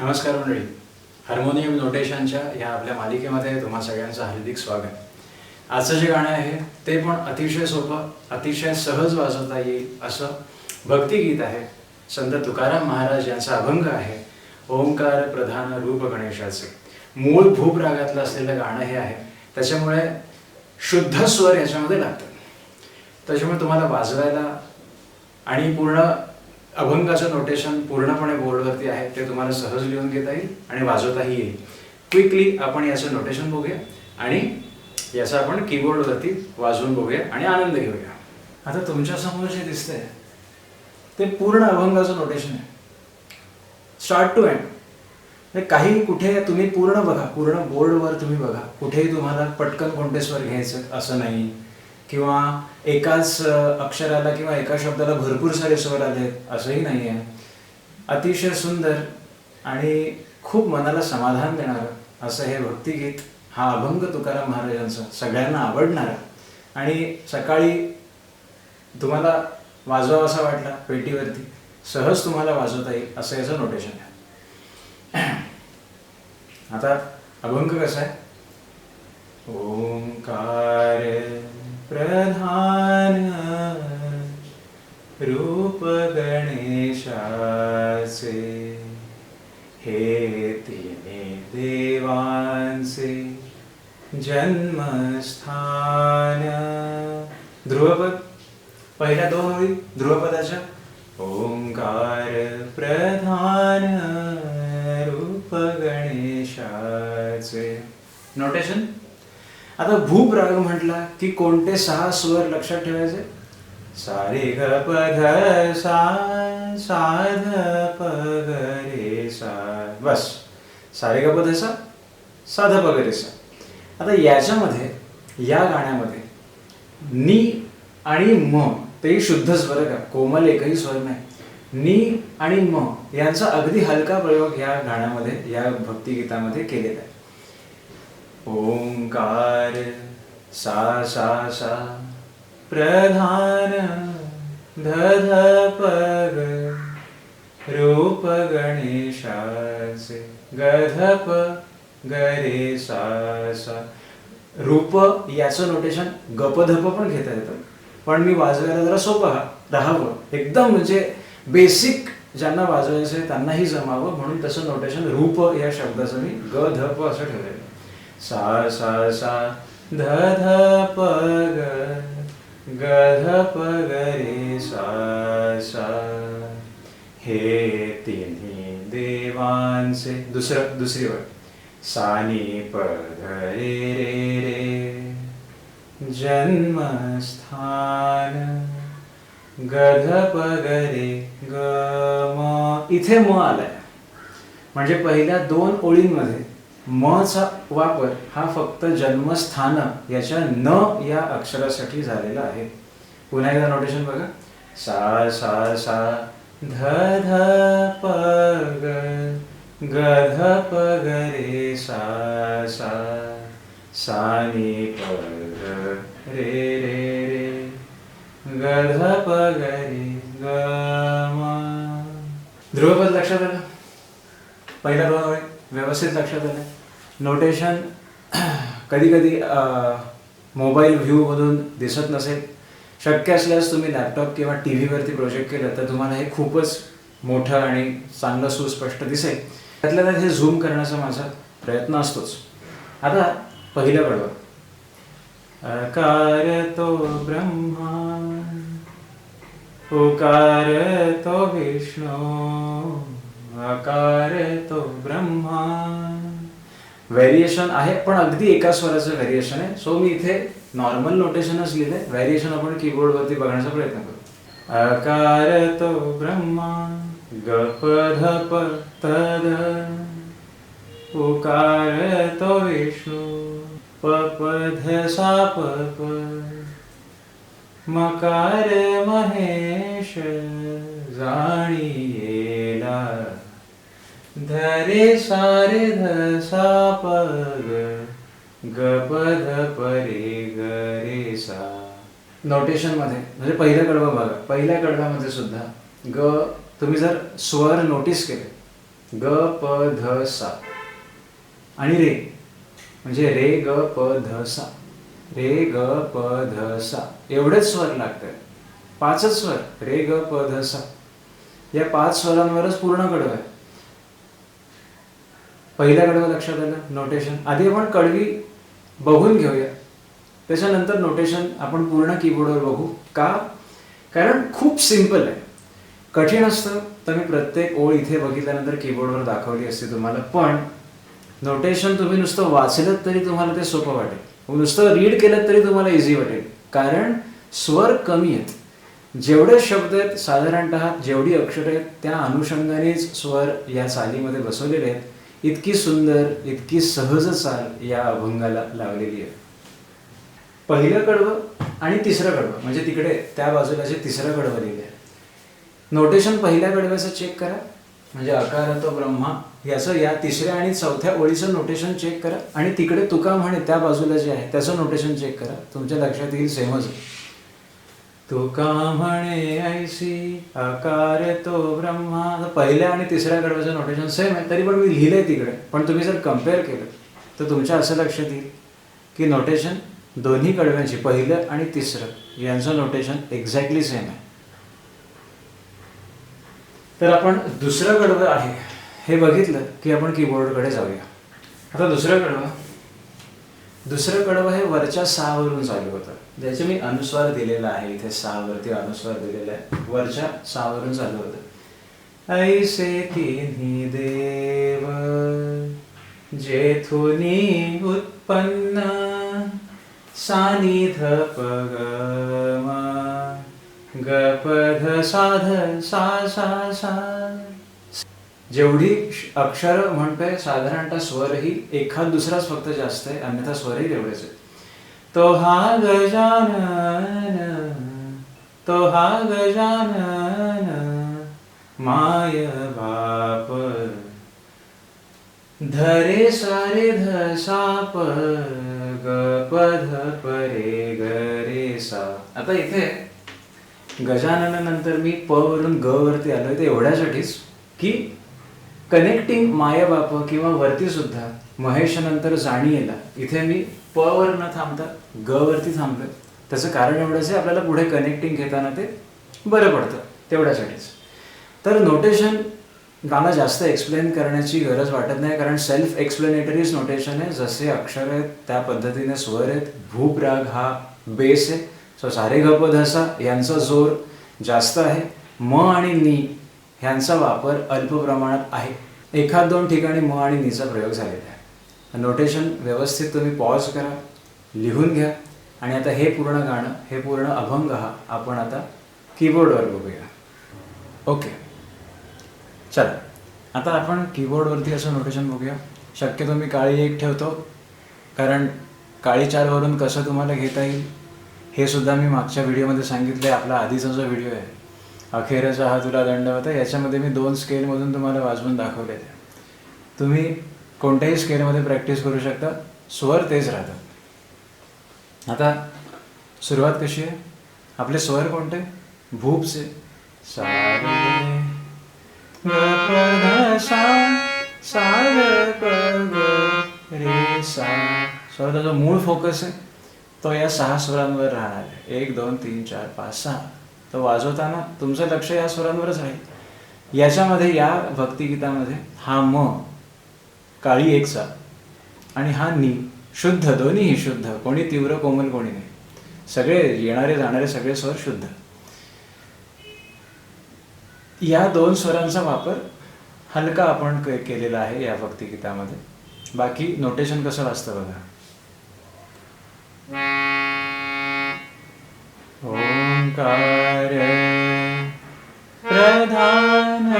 नमस्कार मंडळी. हार्मोनियम नोटेशनच्या या आपल्या मालिकेमध्ये तुम्हा सगळ्यांचं हार्दिक स्वागत. आजचं जे गाणं आहे ते पण अतिशय सोपं अतिशय सहज वाजवता येईल असं भक्तिगीत आहे. संत तुकाराम महाराज यांचा अभंग आहे ओंकार प्रधान रूप गणेशाचे. मूळ भूपरागातलं असलेलं गाणं हे आहे. त्याच्यामुळे शुद्ध स्वर याच्यामध्ये लागतात त्याच्यामुळे तुम्हाला वाजवायला आणि पूर्ण अभंगाचं नोटेशन पूर्णपणे बोर्डवरती आहे ते तुम्हाला सहज लिहून घेता येईल आणि वाजवताही येईल. क्विकली आपण याचं नोटेशन बघूया आणि याचं आपण कीबोर्डवरती वाजवून बघूया आणि आनंद घेऊया. आता तुमच्यासमोर जे दिसतंय ते पूर्ण अभंगाचं नोटेशन आहे. स्टार्ट टू एंड काही कुठे तुम्ही पूर्ण बघा पूर्ण बोर्डवर तुम्ही बघा. कुठेही तुम्हाला पटकन कोणते स्वर घ्यायचं असं नाही. किंवा एकाच अक्षराला किंवा एका शब्दाला भरपूर सारे स्वर आलेत असंही नाही आहे अतिशय सुंदर आणि खूप मनाला समाधान देणारं असं हे भक्तिगीत हा अभंग तुकाराम महाराजांचा सगळ्यांना आवडणारा. आणि सकाळी तुम्हाला वाजवावा असा वाटला पेटीवरती सहज तुम्हाला वाजवता येईल असं याचं नोटेशन आहे. आता अभंग कसा आहे? ओंकार प्रधान रूप गणेशाचे हे तिने देवांचे जन्मस्थान. ध्रुवपद पहिल्या दोन होईल ध्रुवपदाच्या. ओंकार प्रधान रूप गणेशाचे नोटेशन आता भूप राग म्हटला की कोणते सहा स्वर लक्षात ठेवायचे? सारे ग प ध सा सा ध प ग रे सा. बस. सारे ग प ध सा सा ध प ग रे सा. आता याच्यामध्ये या गाण्यामध्ये नी आणि म तेही शुद्धच बरं का? कोमल एकही स्वर नाही. नी आणि म यांचा अगदी हलका प्रयोग या गाण्यामध्ये या भक्तिगीतामध्ये केलेला आहे. ओंकार सा सा सा प्रधान ध पग रूप गणेशाचे ग गरे ग रे सा सा. रूप याचं नोटेशन गपधप पण घेता येतं. पण मी वाजवायला जरा सोपं राहावं. एकदम म्हणजे बेसिक ज्यांना वाजवायचं आहे त्यांनाही जमावं. म्हणून तसं नोटेशन रूप या शब्दाचं मी ग धप असं ठेवलेलं सा सा सा ध ध प ग ग ध प ग रे सा सा। हे तिन्ही देवांचे दुसरं दुसरी वळ सानी प ध रे रे रे. जन्मस्थान. गध पगरे ग रे ग म इथे म आलाय. म्हणजे पहिल्या दोन ओळींमध्ये मचा वापर हा फक्त जन्मस्थान याच्या न या अक्षरासाठी झालेला आहे. पुन्हा एकदा नोटेशन बघा. सा सा सा ध ध प ग ग ध प ग रे सा सा सा नि प ग रे रे रे ग ध प ग रे ग म. ध्रुवपद लक्षात आलं? पहिला दोन आहे व्यवस्थित लक्षात आलं. नोटेशन कधी कधी मोबाईल व्ह्यूमधून दिसत नसेल. शक्य असल्यास तुम्ही लॅपटॉप किंवा टी व्हीवरती प्रोजेक्ट केलं तर तुम्हाला हे खूपच मोठं आणि चांगलं सुस्पष्ट दिसेल. त्यातल्या त्यात हे झूम करण्याचा माझा प्रयत्न असतोच. आता पहिलं कडवं अकार तो ब्रह्मा उकार तो विष्णू अकार तो ब्रह्मा. व्हेरिएशन आहे पण अगदी एका स्वराचं व्हेरिएशन आहे. सो मी इथे नॉर्मल नोटेशनच लिहिले व्हेरिएशन आपण कीबोर्डवरती बघण्याचा प्रयत्न करू. अकार तो ब्रह्मा गप धप ध प त ध उकार तो विष्णू प ध सा प प मकार महेश जाणीला धरे सारे ध सा प ग ग प ध प रे ग रे सा. नोटेशनमध्ये म्हणजे पहिलं कडवं बघा. पहिल्या कडव्यामध्ये सुद्धा ग तुम्ही जर स्वर नोटीस केले ग प ध सा. आणि रे म्हणजे रे ग प ध सा. रे ग प ध सा. एवढेच स्वर लागतात. पाचच स्वर रे ग प ध सा. या पाच स्वरांवरच पूर्ण कडवं आहे पहिल्या कडवं लक्षात आलं नोटेशन आधी आपण कडवी बघून घेऊया. त्याच्यानंतर नोटेशन आपण पूर्ण कीबोर्डवर बघू. का? कारण खूप सिंपल आहे. कठीण असतं. तर मी प्रत्येक ओळ इथे बघितल्यानंतर कीबोर्डवर दाखवली असते तुम्हाला. पण नोटेशन तुम्ही नुसतं वाचलं तरी तुम्हाला ते सोपं वाटेल. नुसतं रीड केलं तरी तुम्हाला इझी वाटेल. कारण स्वर कमी आहेत. जेवढे शब्द आहेत साधारणतः जेवढी अक्षरं आहेत त्या अनुषंगानेच स्वर या चालीमध्ये बसवलेले आहेत. इतकी सुंदर इतकी सहज चाल या अभंगाला लावलेली आहे. पहिलं कडवं आणि तिसरं कडवं म्हणजे तिकडे त्या बाजूला जे तिसरं कडवं लिहिलं आहे नोटेशन पहिल्या कडव्याचं चेक करा म्हणजे अकार तो ब्रह्मा याचं या तिसऱ्या आणि चौथ्या ओळीचं नोटेशन चेक करा आणि तिकडे तुका म्हणे त्या बाजूला जे आहे त्याचं नोटेशन चेक करा. तुमच्या लक्षात येईल सेमच. आहे तुका म्हणे ऐसी? आकार तो ब्रह्मा. पहिल्या आणि तिसऱ्या कडव्याचं नोटेशन सेम आहे तरी पण मी लिहिलंय तिकडे. पण तुम्ही जर कंपेअर केलं तर तुमच्या असं लक्षात येईल की नोटेशन दोन्ही कडव्यांची पहिलं आणि तिसरं यांचं नोटेशन एक्झॅक्टली सेम आहे. तर आपण दुसरं कडवं आहे हे बघितलं की आपण कीबोर्डकडे जाऊया. आता दुसरं कडवं दुसरं कडवं हे वरच्या सहावरून चालू होतं. ज्याचे मी अनुस्वार दिलेला आहे इथे सहावरती अनुस्वार दिलेला आहे. वरच्या सहावरून चालू होतं. ऐसे तिन्ही देव जेथुनी उत्पन्न सानिध पगम गपध साध सा सा सा। जेवढी अक्षर म्हणतोय साधारणतः स्वरही एखाद दुसराच फक्त जास्त आहे अन्यथा स्वरही तेवढेच आहे तो हा गजानन तो हा गजानन माय बाप. धरे सारे ध ग प ध परे ग रे सा. आता इथे गजानन नंतर मी प वरून ग वरती आलोय ते एवढ्यासाठीच की कनेक्टिंग मायाबाप किंवा वरती सुद्धा महेश नंतर जाणीला इथे मी प वर न थांबता ग वरती थांबलोय. त्याचं कारण एवढंच आहे आपल्याला पुढे कनेक्टिंग घेताना ते बरं पडतं तेवढ्यासाठीच. तर नोटेशन मला जास्त एक्सप्लेन करण्याची गरज वाटत नाही कारण सेल्फ एक्सप्लेनेटरीज नोटेशन आहे. जसे अक्षर आहेत त्या पद्धतीने स्वर आहेत भूप राग हा बेस आहे. सो सारे गप धसा यांचा जोर जास्त आहे. म आणि नी ह्यांचा वापर अल्प प्रमाणात आहे. एखाद दोन ठिकाणी म आणि नीचा प्रयोग झालेला आहे. नोटेशन व्यवस्थित तुम्ही पॉज करा लिहून घ्या आणि आता हे पूर्ण गाणं हे पूर्ण अभंग हा आपण आता कीबोर्डवर बघूया. ओके. चला. आता आपण कीबोर्डवरती असं नोटेशन बघूया. शक्यतो मी काळी एक ठेवतो कारण काळी चारवरून कसं तुम्हाला घेता येईल हे सुद्धा मी मागच्या व्हिडिओमध्ये सांगितलं आहे आपला आधीचा जो व्हिडिओ आहे अखेरचा हा तुला दंड होता. याच्यामध्ये मी दोन स्केलमधून तुम्हाला वाजवून दाखवले ते. तुम्ही कोणत्याही स्केलमध्ये प्रॅक्टिस करू शकता. स्वर तेच राहतात आता सुरुवात कशी आहे? आपले स्वर कोणते? भूपचे सा स्वराचा जो मूळ फोकस आहे. तो या सहा स्वरांवर राहणार आहे. एक दोन तीन चार पाच सहा. तो वाजवताना तुमचं लक्ष या स्वरांवरच आहे. याच्यामध्ये या भक्तिगीतामध्ये हा म काळी एकचा आणि हा नी शुद्ध दोन्हीही शुद्ध कोणी तीव्र कोमल कोणी नाही. सगळे येणारे जाणारे सगळे स्वर शुद्ध. या दोन स्वरांचा वापर हलका आपण केलेला आहे या भक्तिगीतामध्ये. बाकी नोटेशन कसं वाचतं बघा. ओंकार प्रधान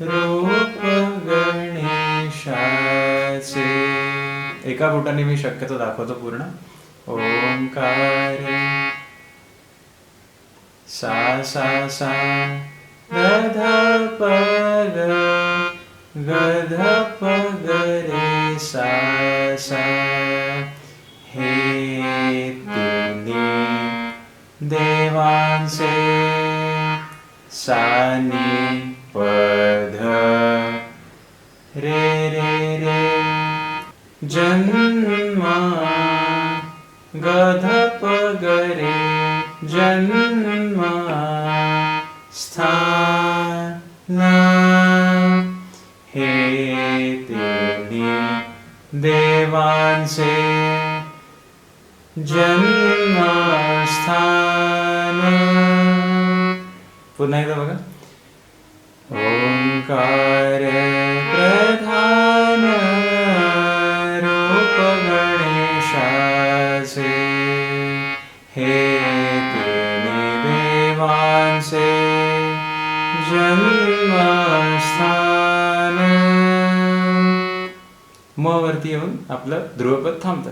रूप गणेशाचे। एका बोटाने मी शक्यतो दाखवतो पूर्ण। ओंकार। सा सा सा। ग ध प ग ग ध प ग रे सा सा। देवांचे सानी पध रे रे रे जन्मा गधप गरे जन्मा स्थान हे तिन्ही देवांचे जन्मस्थान पुन्हा एकदा बघा. ओंकार प्रधान रूप गणेशाचे हे तिन्ही देवांचे जन्मस्थान. म वरती येऊन आपलं ध्रुवपद थांबतं.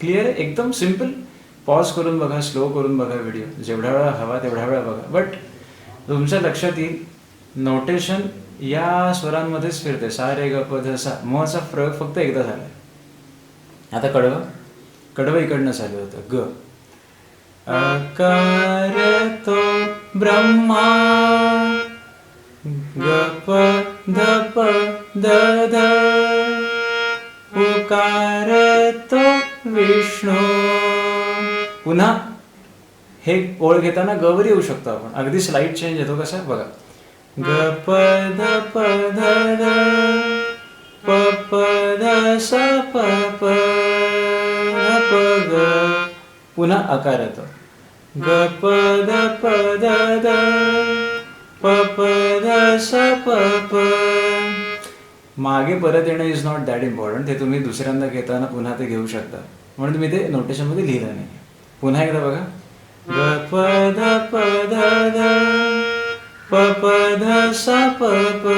क्लिअर एकदम सिंपल पॉज करून बघा स्लो करून बघा व्हिडिओ जेवढ्या वेळा हवा तेवढ्या वेळा बघा. बट तुमच्या लक्षात येईल. नोटेशन या स्वरांमध्येच फिरते. सा रे ग प ध सा. मचा प्रयोग फक्त एकदा झालाय. आता कडवं? कडवं इकडनं चालू होतं. ग. अकार तो ब्रह्मा. ग प ध प द ध उकार तो विष्णू. पुन्हा? हे ओळ घेताना गवर येऊ शकतो आपण. अगदी स्लाइड चेंज येतो कसा? बघा. ग प ध प ध ध प प ध स प प प ग. पुन्हा आकार येतो. ग प ध प ध ध प प ध स प प. मागे परत येणं इज नॉट दॅट इम्पॉर्टंट ते तुम्ही दुसऱ्यांदा घेताना पुन्हा ते घेऊ शकता. म्हणून मी ते नोटेशनमध्ये लिहिलं नाही. पुन्हा एकदा बघा. ग प ध प ध ध प प ध स प प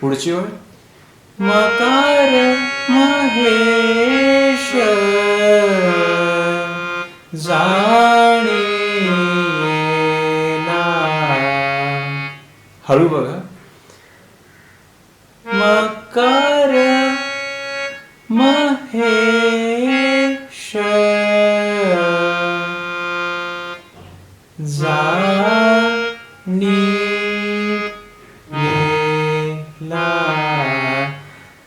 पुढची ओळ? मकार महेश जाणेला हळू बघा. जाणीला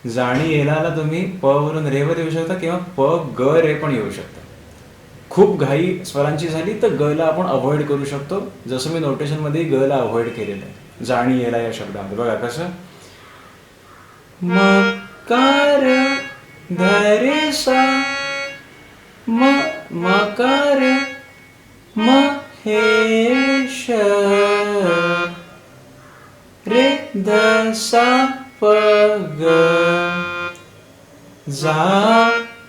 जाणी येलाला तुम्ही प वरून रे वर येऊ शकता किंवा प ग रे पण येऊ शकता. खूप घाई स्वरांची झाली तर ग ला आपण अवॉइड करू शकतो. जसं मी नोटेशनमध्ये ग ला अवॉइड केलेलं आहे. जाणी येला या शब्दामध्ये. बघा कसं? मकार धरे सा द सा प ग जा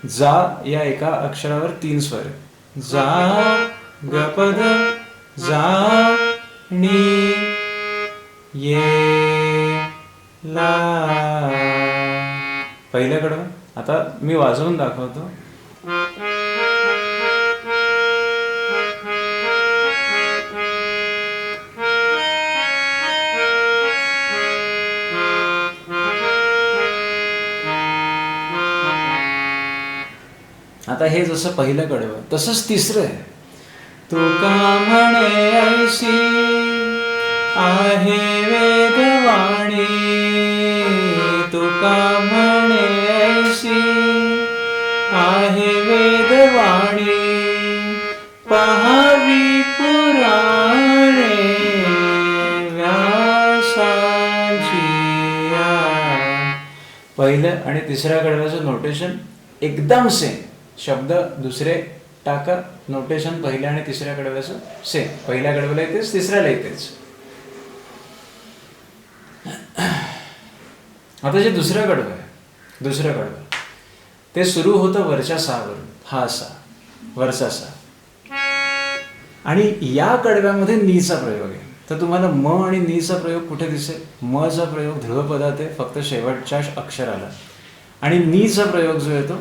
जा या एका अक्षरावर तीन स्वर. जा ग प जा नी ये ला. पहिल्याकडं आता मी वाजवून दाखवतो. आता हे जसं पहिलं कडवं तसंच तिसरं आहे. तुका म्हणे ऐशी आहे वेदवाणी तुका म्हणे ऐशी आहे वेदवाणी पहावी पुराणे व्यासाची पहिलं आणि तिसऱ्या कडव्याचं नोटेशन एकदम सेम शब्द दुसरे टाका नोटेशन पहिल्या आणि तिसऱ्या कडव्याचं सेम पहिल्या कडव्याला येतेच तिसऱ्याला येतेच. आता जे दुसरं कडवं आहे दुसरं कडवं ते सुरू होतं वरच्या सहावरून. हा सा वरचा सा. आणि या कडव्यामध्ये नीचा प्रयोग आहे. तर तुम्हाला म आणि नीचा प्रयोग कुठे दिसेल? म चा प्रयोग ध्रुवपदात आहे फक्त शेवटच्या अक्षराला. आणि नीचा प्रयोग जो येतो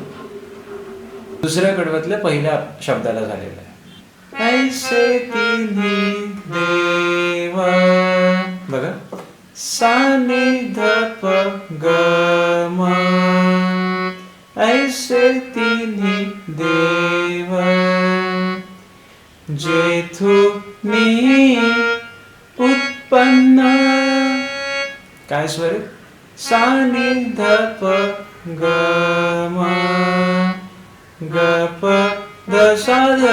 दुसऱ्या कडवतल्या पहिल्या शब्दाला झालेला आहे. ऐसे तिन्ही देवा बघा. सानिध धप ग म ऐसे तिन्ही देव जेथुनी उत्पन्न. काय स्वर? सानिध प ग मा ग प द सा ध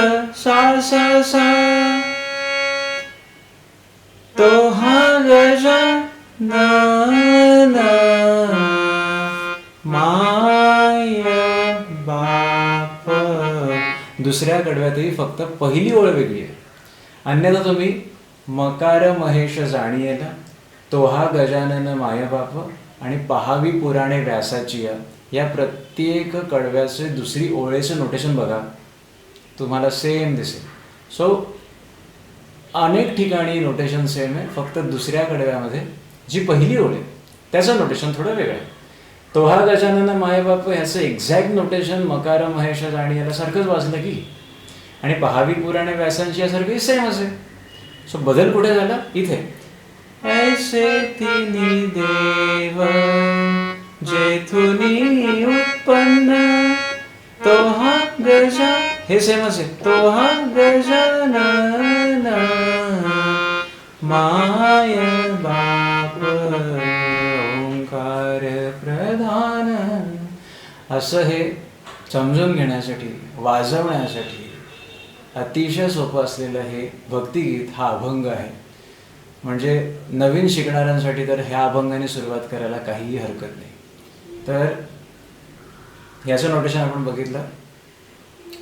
तो ग माय बाप दुसऱ्या कडव्यातही फक्त पहिली ओळ वेगळी आहे. अन्यथा तुम्ही मकार महेश जाणियेला तोहा गजानन मायबाप आणि पहावी पुराणे व्यासाची या प्रत्येक कडव्याचे दुसरी ओळेचं नोटेशन बघा. तुम्हाला सेम दिसेल. सो अनेक ठिकाणी नोटेशन सेम आहे फक्त दुसऱ्या कडव्यामध्ये जी पहिली ओळ आहे त्याचं नोटेशन थोडं वेगळं आहे. तोहा गजानन मायबाप ह्याचं एक्झॅक्ट नोटेशन मकार महेश आणि याला सारखंच वाचलं की आणि पहावी पुराणे व्यासांची यासारखी सेम असेल सो बदल कुठे झाला? इथे. ऐसे तिन्ही देव जेथुनी उत्पन्न तो हा गजा हे सेम आहे तो हा गजानन माय बाप ओंकार प्रधान. असं हे समजून घेण्यासाठी वाजवण्यासाठी अतिशय सोपं असलेलं हे भक्तिगीत हा अभंग आहे. म्हणजे नवीन शिकणाऱ्यांसाठी तर ह्या अभंगाने सुरुवात करायला काहीही हरकत नाही. तर याचं नोटेशन आपण बघितलं.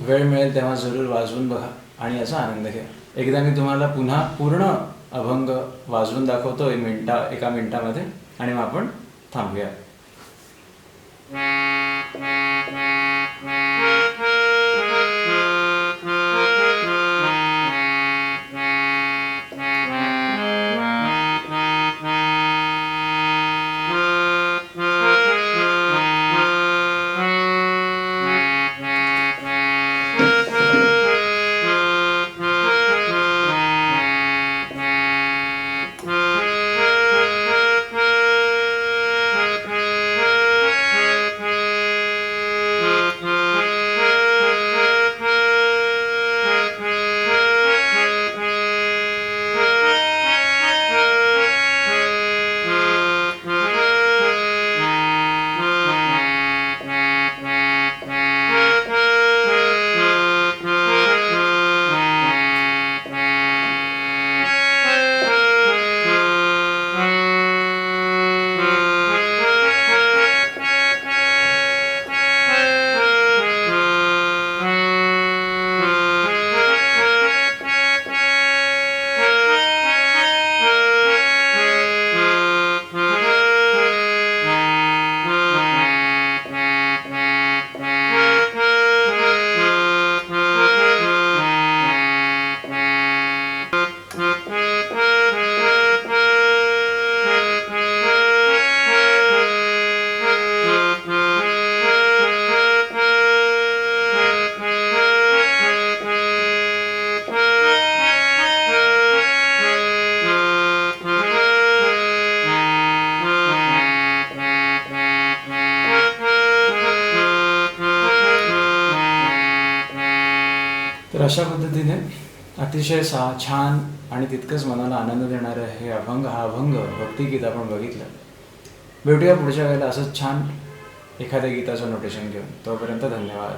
वेळ मिळेल तेव्हा जरूर वाजवून बघा आणि याचा आनंद घ्या. एकदा मी तुम्हाला पुन्हा पूर्ण अभंग वाजवून दाखवतो एक मिनटा एका मिनिटामध्ये आणि मग आपण थांबूया. पद्धतीने अतिशय सा छान आणि तितकंच मनाला आनंद देणारं हे अभंग हा अभंग भक्तिगीत आपण बघितलं. भेटूया पुढच्या वेळेला असंच छान एखाद्या गीताचं नोटेशन घेऊन. तोपर्यंत धन्यवाद.